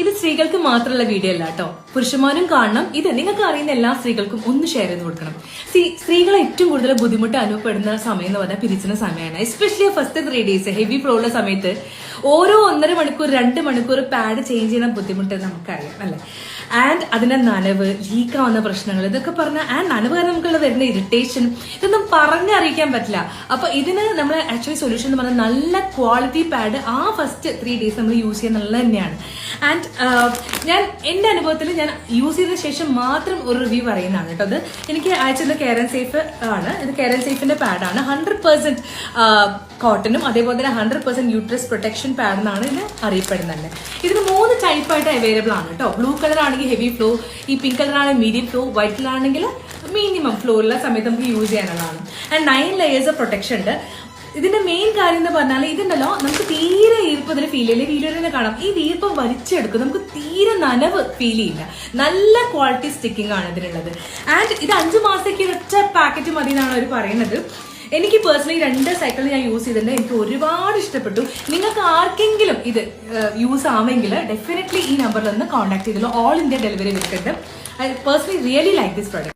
ഇത് സ്ത്രീകൾക്ക് മാത്രമുള്ള വീഡിയോ അല്ല കേട്ടോ. പുരുഷന്മാരും കാണണം. ഇത് നിങ്ങൾക്ക് അറിയുന്ന എല്ലാ സ്ത്രീകൾക്കും ഒന്ന് ഷെയർ ചെയ്ത് കൊടുക്കണം. സീ സ്ത്രീകളെ ഏറ്റവും കൂടുതൽ ബുദ്ധിമുട്ട് അനുഭവപ്പെടുന്ന സമയം എന്ന് പറഞ്ഞാൽ പിരിച്ചുന്ന സമയമാണ്. Especially first three days heavy flow ഉള്ള സമയത്ത് ഓരോ ഒന്നര മണിക്കൂർ രണ്ട് മണിക്കൂർ പാഡ് ചേഞ്ച് ചെയ്യുന്ന ബുദ്ധിമുട്ട് നമുക്കറിയാം അല്ലേ? ആൻഡ് അതിന്റെ നനവ് ലീക്കാവുന്ന പ്രശ്നങ്ങൾ ഇതൊക്കെ പറഞ്ഞാൽ ആൻഡ് നനവ് കാരണം നമുക്കുള്ള വരുന്ന ഇറിറ്റേഷൻ ഇതൊന്നും പറഞ്ഞറിയിക്കാൻ പറ്റില്ല. അപ്പൊ ഇതിന് നമ്മൾ ആക്ച്വലി സൊല്യൂഷൻ എന്ന് പറഞ്ഞാൽ നല്ല ക്വാളിറ്റി പാഡ് ആ ഫസ്റ്റ് ത്രീ ഡേയ്സ് നമ്മൾ യൂസ് ചെയ്യുന്നത് തന്നെയാണ്. ആൻഡ് ഞാൻ എന്റെ അനുഭവത്തിൽ ഞാൻ യൂസ് ചെയ്ത ശേഷം മാത്രം ഒരു റിവ്യൂ പറയുന്നതാണ് കേട്ടോ. അത് എനിക്ക് അയച്ചത് കേരൻ സേഫ് ആണ്. ഇത് കേരൻ സേഫിന്റെ പാഡാണ് ഹൺഡ്രഡ് പെർസെന്റ് കോട്ടനും അതേപോലെ തന്നെ hundred percent uterus protection pad എന്നാണ് ഇത് അറിയപ്പെടുന്നത്. ഇതിന് മൂന്ന് ടൈപ്പ് ആയിട്ട് അവൈലബിൾ ആണ് കേട്ടോ. ബ്ലൂ കളർ ആണെങ്കിൽ ഹെവി ഫ്ലോ ഈ പിങ്ക് കളർ ആണെങ്കിൽ മീഡിയം ഫ്ലോ വൈറ്റ് കളർ ആണെങ്കിൽ മിനിമം ഫ്ലോ ഉള്ള സമയത്ത് നമുക്ക് യൂസ് ചെയ്യാനുള്ളതാണ്. ആൻഡ് നയൻ ലെയേഴ്സ് പ്രൊട്ടക്ഷൻ ഉണ്ട്. ഇതിന്റെ മെയിൻ കാര്യം എന്ന് പറഞ്ഞാൽ ഇതുണ്ടല്ലോ നമുക്ക് തീരെ ഈർപ്പം ഇതിന് ഫീൽ ചെയ്യില്ല? വീഡിയോ തന്നെ കാണാം. ഈ വീർപ്പം വലിച്ചെടുക്കും. നമുക്ക് തീരെ നനവ് ഫീൽ ചെയ്യില്ല. നല്ല ക്വാളിറ്റി സ്റ്റിക്കിംഗ് ആണ് ഇതിനുള്ളത്. ആൻഡ് ഇത് അഞ്ചു മാസത്തേക്ക് ഒറ്റ പാക്കറ്റ് മതി എന്നാണ് അവർ പറയുന്നത്. എനിക്ക് പേഴ്സണലി രണ്ട് സൈക്കിൾ ഞാൻ യൂസ് ചെയ്തിട്ടുണ്ട്. എനിക്ക് ഒരുപാട് ഇഷ്ടപ്പെട്ടു. നിങ്ങൾക്ക് ആർക്കെങ്കിലും ഇത് യൂസ് ആവുമെങ്കിൽ ഡെഫിനറ്റ്ലി ഈ നമ്പറിൽ ഒന്ന് കോൺടാക്ട് ചെയ്തല്ലോ. ഓൾ ഇന്ത്യ ഡെലിവറി വിൽക്കുന്നുണ്ട് I personally really like this product